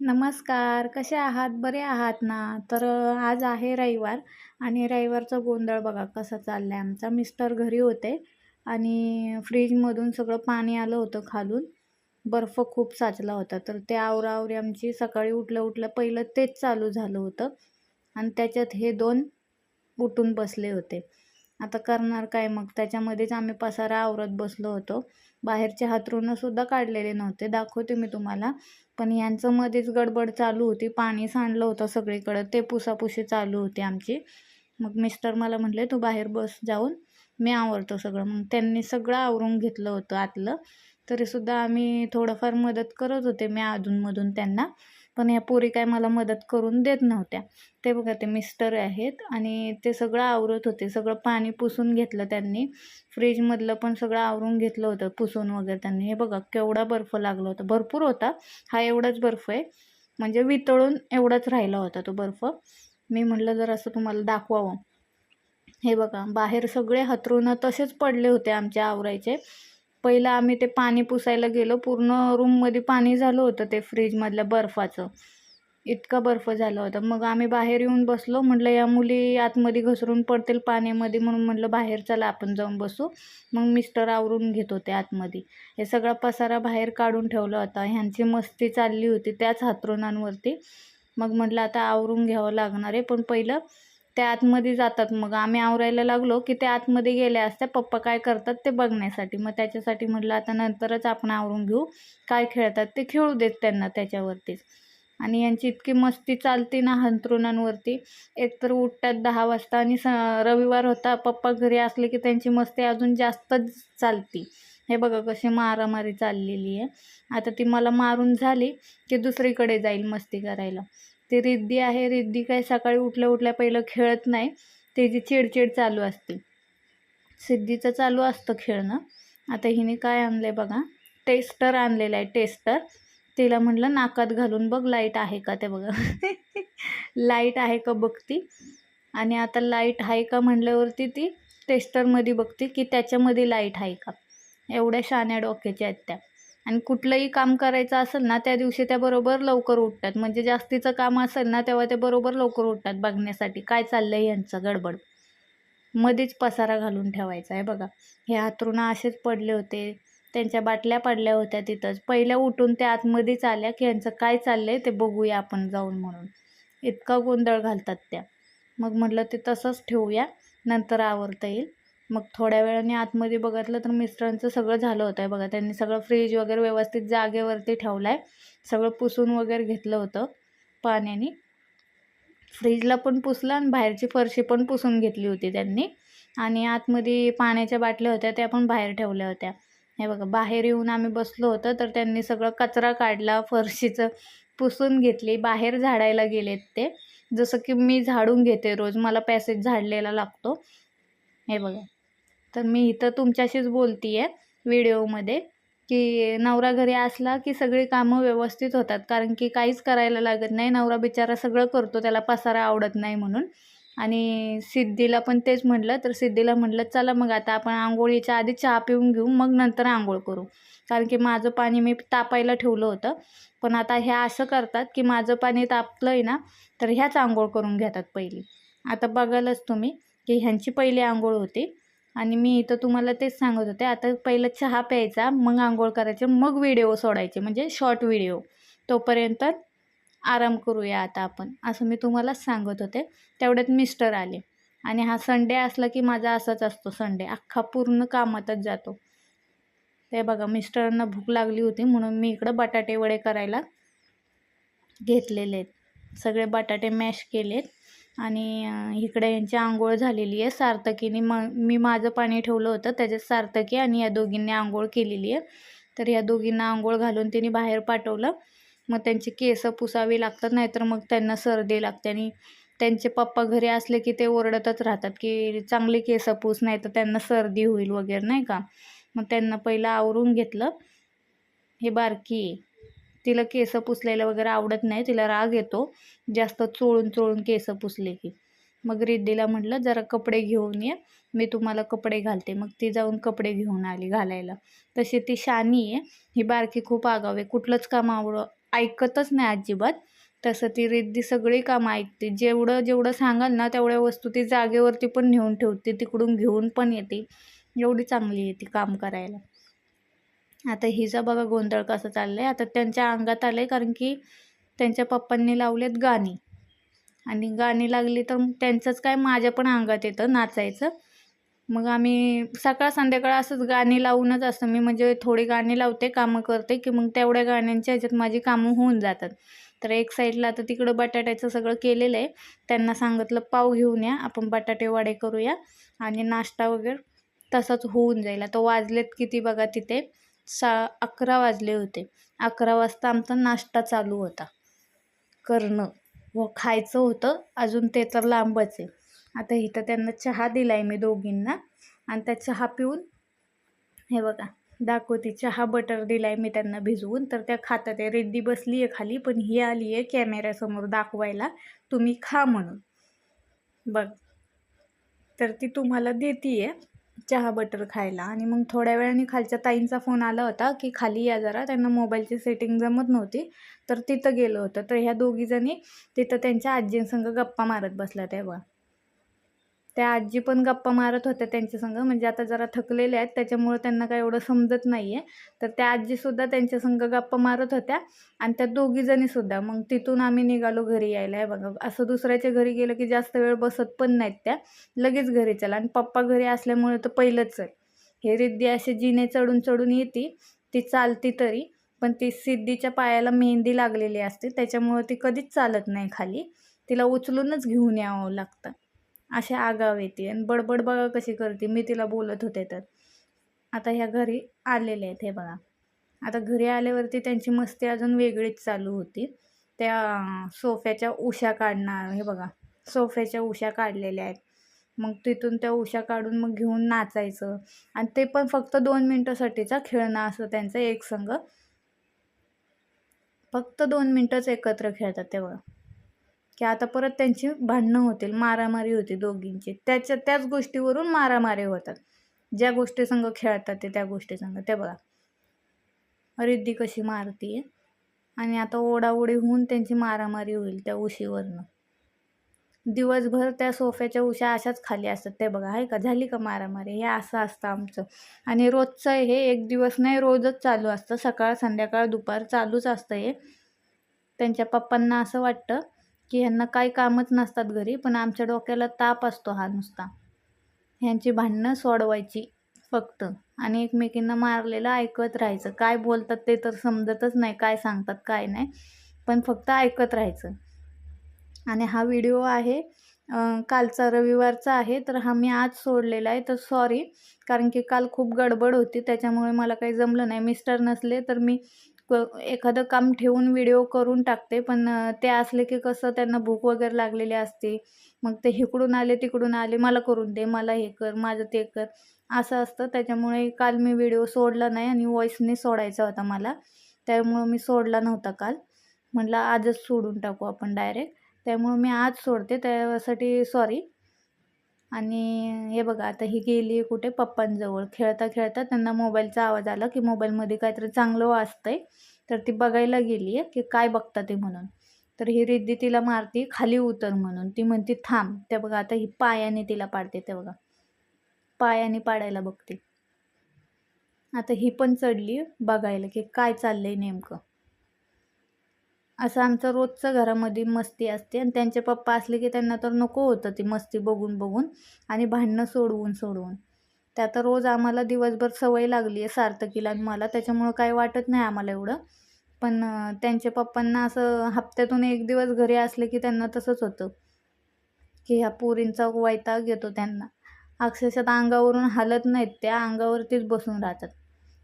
नमस्कार कसे आहात? बरे आहात ना? तर आज आहे रविवार आणि रविवारचा गोंधळ बघा कसा आहे आमचा. मिस्टर घरी होते आणि फ्रीजमधून सगळं पाणी आलं होतं खालून. बर्फ खूप साचला होता. तर ते आवरावरी आमची सकाळी उठलं उठलं पहिलं तेच चालू झालं होतं आणि त्याच्यात हे दोन उठून बसले होते. आता करणार काय मग? त्याच्यामध्येच आम्ही पसारा आवरत बसलो होतो. बाहेरचे हातरूनं सुद्धा काढलेले नव्हते. दाखवते मी तुम्हाला. पण यांचं मध्येच गडबड चालू होती. पाणी सांडलं होतं सगळीकडं. ते पुसापुशी चालू होती आमची. मग मिस्टर मला म्हटले तू बाहेर बस जाऊन. मी आवरतो सगळं. मग त्यांनी सगळं आवरून घेतलं होतं आतलं. तरीसुद्धा आम्ही थोडंफार मदत करत होते मी अधूनमधून त्यांना. पण ह्या पोरी काय मला मदत करून देत नव्हत्या. ते बघा ते मिस्टर आहेत आणि ते सगळं आवरत होते. सगळं पाणी पुसून घेतलं त्यांनी. फ्रीजमधलं पण सगळं आवरून घेतलं होतं पुसून वगैरे त्यांनी. हे बघा केवढा बर्फ लागला होता. भरपूर होता. हा एवढाच बर्फ आहे. म्हणजे वितळून एवढाच राहिला होता तो बर्फ. मी म्हटलं जर असं तुम्हाला दाखवावं. हे बघा बाहेर सगळे हतरून तसेच पडले होते आमच्या आवरायचे. पहिलं आम्ही ते पाणी पुसायला गेलो. पूर्ण रूममध्ये पाणी झालं होतं ते फ्रीजमधल्या बर्फाचं. इतका बर्फ झाला होता. मग आम्ही बाहेर येऊन बसलो. म्हटलं या मुली आतमध्ये घसरून पडतील पाण्यामध्ये म्हणून म्हटलं बाहेर चला आपण जाऊन बसू. मग मिस्टर आवरून घेत होते आतमध्ये. हे सगळा पसारा बाहेर काढून ठेवला होता. ह्यांची मस्ती चालली होती त्याच हातरुणांवरती. मग म्हटलं आता आवरून घ्यावं लागणार आहे. पण पहिलं त्या आतमध्ये जातात. मग आम्ही आवरायला लागलो की ते आतमध्ये गेल्या असत्या पप्पा काय करतात ते बघण्यासाठी. मग त्याच्यासाठी म्हटलं आता नंतरच आपण आवरून घेऊ. काय खेळतात ते खेळू देत त्यांना त्याच्यावरतीच. आणि यांची इतकी मस्ती चालते ना हंतरुणांवरती. एकतर उठतात दहा वाजता आणि स रविवार होता. पप्पा घरी असले की त्यांची मस्ती अजून जास्तच चालती. हे बघा कशी मारामारी चाललेली आहे. आता ती मला मारून झाली की दुसरीकडे जाईल मस्ती करायला. ती रिद्धी आहे. रिद्धी काय सकाळी उठल्या उठल्या पहिलं खेळत नाही. त्याची चिडचिड चालू असते. सिद्धीचं चालू असतं खेळणं. आता हिने काय आणलं आहे बघा. टेस्टर आणलेलं आहे. टेस्टर. तिला म्हटलं नाकात घालून बघ लाइट आहे का ते बघा. लाइट आहे का बघती. आणि आता लाइट आहे का म्हणल्यावरती ती टेस्टरमध्ये बघते की त्याच्यामध्ये लाइट आहे का. एवढ्या शाण्या डोक्याच्या आहेत त्या. आणि कुठलंही काम करायचं असेल ना त्या दिवशी त्या बरोबर लवकर उठतात. म्हणजे जास्तीचं काम असेल ना तेव्हा ते बरोबर लवकर उठतात बघण्यासाठी. काय चाललं आहे यांचं गडबड? मध्येच पसारा घालून ठेवायचा आहे बघा. हे हातरुणं असेच पडले होते. त्यांच्या बाटल्या पडल्या होत्या तिथंच. पहिल्या उठून त्या आतमध्येच आल्या की यांचं काय चाललं आहे ते बघूया आपण जाऊन म्हणून. इतका गोंधळ घालतात त्या. मग म्हटलं ते तसंच ठेवूया. नंतर आवरता येईल. मग थोड्या वेळाने आतमध्ये बघितलं तर मिस्टरांचं सगळं झालं होतं आहे बघा. त्यांनी सगळं फ्रीज वगैरे व्यवस्थित जागेवरती ठेवलं आहे सगळं पुसून वगैरे घेतलं होतं पाण्याने. फ्रीजला पण पुसलं आणि बाहेरची फरशी पण पुसून घेतली होती त्यांनी. आणि आतमध्ये पाण्याच्या बाटल्या होत्या त्या पण बाहेर ठेवल्या होत्या. हे बघा बाहेर येऊन आम्ही बसलो होतो तर त्यांनी सगळं कचरा काढला फरशीचं पुसून घेतली. बाहेर झाडायला गेलेत ते. जसं की मी झाडून घेते रोज मला पॅसेज झाडलेला लागतो. हे बघा. तर मी इथं तुमच्याशीच बोलती आहे व्हिडिओमध्ये की नवरा घरी असला की सगळी कामं व्यवस्थित होतात. कारण की काहीच करायला लागत नाही. नवरा बिचारा सगळं करतो. त्याला पसारा आवडत नाही म्हणून. आणि सिद्धीला पण तेच म्हटलं. तर सिद्धीला म्हटलं चला मग आता आपण आंघोळीच्या आधी चहा पिऊन घेऊ. मग नंतर आंघोळ करू. कारण की माझं पाणी मी तापायला ठेवलं होतं. पण आता ह्या असं करतात की माझं पाणी तापलं आहे ना तर ह्याच आंघोळ करून घेतात पहिली. आता बघालच तुम्ही की ह्यांची पहिली आंघोळ होती. आणि मी इथं तुम्हाला तेच सांगत होते. आता पहिलं चहा प्यायचा मग आंघोळ करायचे मग व्हिडिओ सोडायचे म्हणजे शॉर्ट व्हिडिओ तोपर्यंत आराम करूया आता आपण असं मी तुम्हालाच सांगत होते. तेवढ्यात मिस्टर आले. आणि हा संडे असला की माझा असाच असतो संडे अख्खा पूर्ण कामातच जातो. ते बघा मिस्टरांना भूक लागली होती म्हणून मी इकडं बटाटे वडे करायला घेतलेले आहेत. सगळे बटाटे मॅश केलेत. आणि इकडे यांची आंघोळ झालेली आहे. सार्थकीने म मी माझं पाणी ठेवलं होतं. त्याच्यात सार्थकी आणि या दोघींनी आंघोळ केलेली आहे. तर या दोघींना आंघोळ घालून तिने बाहेर पाठवलं. मग त्यांची केस पुसावी लागतात नाहीतर मग त्यांना सर्दी लागते. आणि त्यांचे पप्पा घरी असले की ते ओरडतच राहतात की चांगली केस पूस नाही तर त्यांना सर्दी होईल वगैरे नाही का? मग त्यांना पहिलं आवरून घेतलं. हे बारकी आहे. तिला केस पुसलेलं वगैरे आवडत नाही तिला राग येतो. जास्त चोळून चोळून केस पुसले की. मग रिद्धीला म्हटलं जरा कपडे घेऊन ये मी तुम्हाला कपडे घालते. मग ती जाऊन कपडे घेऊन आली घालायला. तशी ती शानी आहे ही बारकी खूप आगाव आहे. कुठलंच काम आवड ऐकतच नाही अजिबात. तसं ती रिद्धी सगळी कामं ऐकते. जेवढं जेवढं सांगाल ना तेवढ्या वस्तू ती जागेवरती पण नेऊन ठेवते. तिकडून घेऊन पण येते. एवढी चांगली आहे ती काम करायला. आता हिचा बघा गोंधळ कसं चाललं आहे आता त्यांच्या अंगात आलं आहे कारण की त्यांच्या पप्पांनी लावलेत गाणी. आणि गाणी लागली तर त्यांचंच काय माझ्या पण अंगात येतं नाचायचं. मग आम्ही सकाळ संध्याकाळ असंच गाणी लावूनच असतं. मी म्हणजे थोडी गाणी लावते कामं करते की मग तेवढ्या गाण्यांच्या ह्याच्यात माझी कामं होऊन जातात. तर एक साईडला आता तिकडं बटाट्याचं सगळं केलेलं आहे. त्यांना सांगितलं पाव घेऊन या आपण बटाटे वडे करूया आणि नाश्ता वगैरे तसंच होऊन जाईल. आता वाजलेत किती बघा तिथे. सा अकरा वाजले होते. अकरा वाजता आमचा नाश्ता चालू होता. करणं व खायचं होतं. अजून ते तर लांबच आहे. आता इथं त्यांना चहा दिला आहे मी दोघींना. आणि त्या चहा पिऊन हे बघा दाखवती. चहा बटर दिला आहे मी त्यांना भिजवून. तर त्या खातात. आहे रेड्डी बसली आहे खाली पण ही आली आहे कॅमेऱ्यासमोर दाखवायला. तुम्ही खा म्हणून. बघ. तर ती तुम्हाला देते आहे चहा बटर खायला. आणि मग थोड्या वेळाने खालच्या ताईंचा फोन आला होता की खाली या जरा. त्यांना मोबाईलची सेटिंग जमत नव्हती. तर तिथं गेलं होतं. तर ह्या दोघीजणी तिथं त्यांच्या आजींसंग गप्पा मारत बसल्या तेव्हा. त्या आजी पण गप्पा मारत होत्या त्यांच्यासंग म्हणजे आता जरा थकलेल्या आहेत त्याच्यामुळं त्यांना काय एवढं समजत नाही आहे तर त्या आजीसुद्धा त्यांच्यासंग गप्पा मारत होत्या आणि त्या दोघीजणीसुद्धा मग तिथून आम्ही निघालो घरी यायला. आहे बघा असं दुसऱ्याच्या घरी गेलं की जास्त वेळ बसत पण नाहीत त्या. लगेच घरी चला. आणि पप्पा घरी असल्यामुळे तर पहिलंच आहे. हे रिद्धी असे जिने चढून चढून येते. ती चालती तरी. पण ती सिद्धीच्या पायाला मेहंदी लागलेली असते. त्याच्यामुळं ती कधीच चालत नाही खाली. तिला उचलूनच घेऊन यावं लागतं. अशा आगाव येते आणि बडबड बघा कशी करते. मी तिला बोलत होते तर. आता ह्या घरी आलेले आहेत हे बघा. आता घरी आल्यावरती त्यांची मस्ती अजून वेगळीच चालू होती. त्या सोफ्याच्या उशा काढणार हे बघा. सोफ्याच्या उशा काढलेल्या आहेत. मग तिथून त्या उशा काढून मग घेऊन नाचायचं. आणि ते पण फक्त दोन मिनटासाठीचा खेळणं असं त्यांचं एक संघ. फक्त दोन मिनटंच एकत्र खेळतात तेव्हा की आता परत त्यांची भांडणं होतील मारामारी होती दोघींची. त्याच्या त्याच गोष्टीवरून मारामारी होतात. ज्या गोष्टी संघ खेळतात ते त्या गोष्टी संघ. ते बघा. रिद्धी कशी मारती आणि आता ओढाओढी होऊन त्यांची मारामारी होईल त्या उशीवरनं. दिवसभर त्या सोफ्याच्या उशा अशाच खाली असतात. ते बघा आहे का? झाली का मारामारी? हे असं असतं आमचं. आणि रोजचं हे. एक दिवस नाही रोजच चालू असतं. सकाळ संध्याकाळ दुपार चालूच असतं हे. त्यांच्या पप्पांना असं वाटतं की ह्यांना काही कामच नसतात घरी पण आमच्या डोक्याला ताप असतो हा नुसता. ह्यांची भांडणं सोडवायची फक्त आणि एकमेकींना मारलेलं ऐकत राहायचं. काय बोलतात ते तर समजतच नाही काय सांगतात काय नाही पण फक्त ऐकत राहायचं. आणि हा व्हिडिओ आहे कालचा रविवारचा आहे तर हा मी आज सोडलेला आहे. तर सॉरी कारण की काल खूप गडबड होती त्याच्यामुळे मला काही जमलं नाही. मिस्टर नसले तर मी एखादं काम ठेवून व्हिडिओ करून टाकते पण ते असले की कसं त्यांना भूक वगैरे लागलेली असते. मग ते इकडून आले तिकडून आले मला करून दे मला हे कर माझं ते कर. असं असतं. त्याच्यामुळे काल मी व्हिडिओ सोडला नाही आणि व्हॉईसने सोडायचा होता मला. त्यामुळं मी सोडला नव्हता काल. म्हटलं आजच सोडून टाकू आपण डायरेक्ट त्यामुळं मी आज सोडते. त्यासाठी सॉरी आणि हे बघा आता ही गेली आहे कुठे? पप्पांजवळ. खेळता खेळता त्यांना मोबाईलचा आवाज आला की मोबाईलमध्ये काहीतरी चांगलं वाचतंय तर ती बघायला गेली आहे की काय बघता ते म्हणून. तर ही रिद्धी तिला मारती खाली उतर म्हणून. ती म्हणते थांब ते बघा आता ही पायाने तिला पाडते ते बघा. पायाने पाडायला बघते. आता ही पण चढली बघायला की काय चाललंय नेमकं. असं आमचं रोजचं घरामध्ये मस्ती असते आणि त्यांचे पप्पा असले की त्यांना तर नको होतं ती मस्ती बघून बघून आणि भांडणं सोडवून सोडवून. त्या तर रोज आम्हाला दिवसभर सवय लागली आहे सार्थकीला आणि मला त्याच्यामुळं काही वाटत नाही आम्हाला एवढं. पण त्यांच्या पप्पांना असं हप्त्यातून एक दिवस घरी असले की त्यांना तसंच होतं. की ह्या पोरींचा वैताग येतो त्यांना. अक्षरशः अंगावरून हलत नाहीत त्या अंगावरतीच बसून राहतात.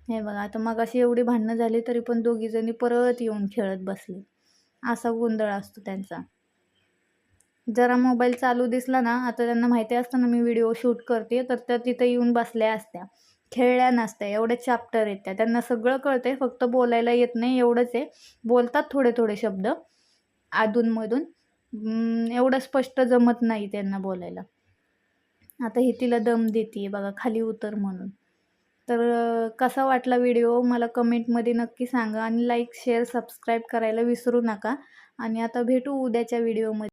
हे बघा आता मग अशी एवढी भांडणं झाली तरी पण दोघीजणी परत येऊन खेळत बसले. असा गोंधळ असतो त्यांचा. जरा मोबाईल चालू दिसला ना आता त्यांना माहिती असतं ना मी व्हिडिओ शूट करते तर त्या तिथं येऊन बसल्या असत्या. खेळल्या नसत्या एवढे चॅप्टर आहेत त्या त्यांना सगळं कळतंय फक्त बोलायला येत नाही एवढंच आहे. बोलतात थोडे थोडे शब्द अधूनमधून. एवढं स्पष्ट जमत नाही त्यांना बोलायला. आता ही तिला दम देते बघा खाली उतर म्हणून. तर कसा वाटला व्हिडिओ मला कमेंटमध्ये नक्की सांगा आणि लाईक शेअर सबस्क्राईब करायला विसरू नका. आणि आता भेटू उद्याच्या व्हिडिओमध्ये.